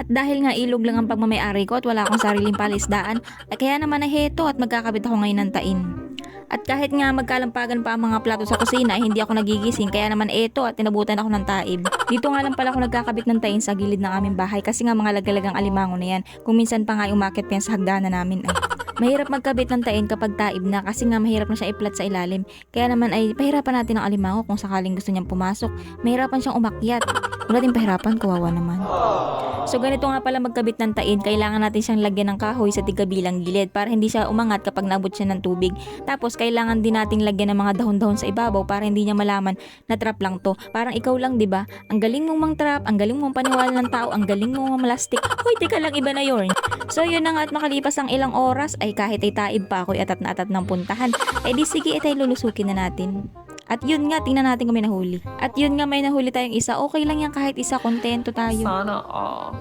At dahil nga ilog lang ang pagmamayari ko at wala akong sariling palisdaan, ay kaya naman ay heto at magkakabit ako ngayon ng tain. At kahit nga magkalampagan pa ang mga plato sa kusina, hindi ako nagigising kaya naman eto at tinabutan ako ng taib. Dito nga lang pala ako nagkakabit ng tain sa gilid ng aming bahay kasi nga mga lagalagang alimango na yan. Kung minsan pa nga umakit pa sa hagdanan namin ay. Mahirap magkabit ng tain kapag taib na kasi nga mahirap na siya iplat sa ilalim. Kaya naman ay pahirapan natin ang alimango kung sakaling gusto niyang pumasok. Mahirapan siyang umakyat. Wala din pahirapan, kawawa naman. So ganito nga pala magkabit ng tain, kailangan natin siyang lagyan ng kahoy sa tigabilang gilid para hindi siya umangat kapag naabot siya ng tubig. Tapos kailangan din nating lagyan ng mga dahon-dahon sa ibabaw para hindi niya malaman na trap lang to. Parang ikaw lang 'di ba? Ang galing mong mang trap, ang galing mong paniwala ng tao, ang galing mong malastik. Hoy, teka lang iba na yorn. So yun na nga at makalipas ang ilang oras ay kahit ay taib pa ako atat na atat ng puntahan. Eh di sige, itay lulusukin na natin. At yun nga, tingnan natin kung may nahuli. At yun nga, may nahuli tayong isa. Okay lang yan kahit isa, kontento tayo. Sana all.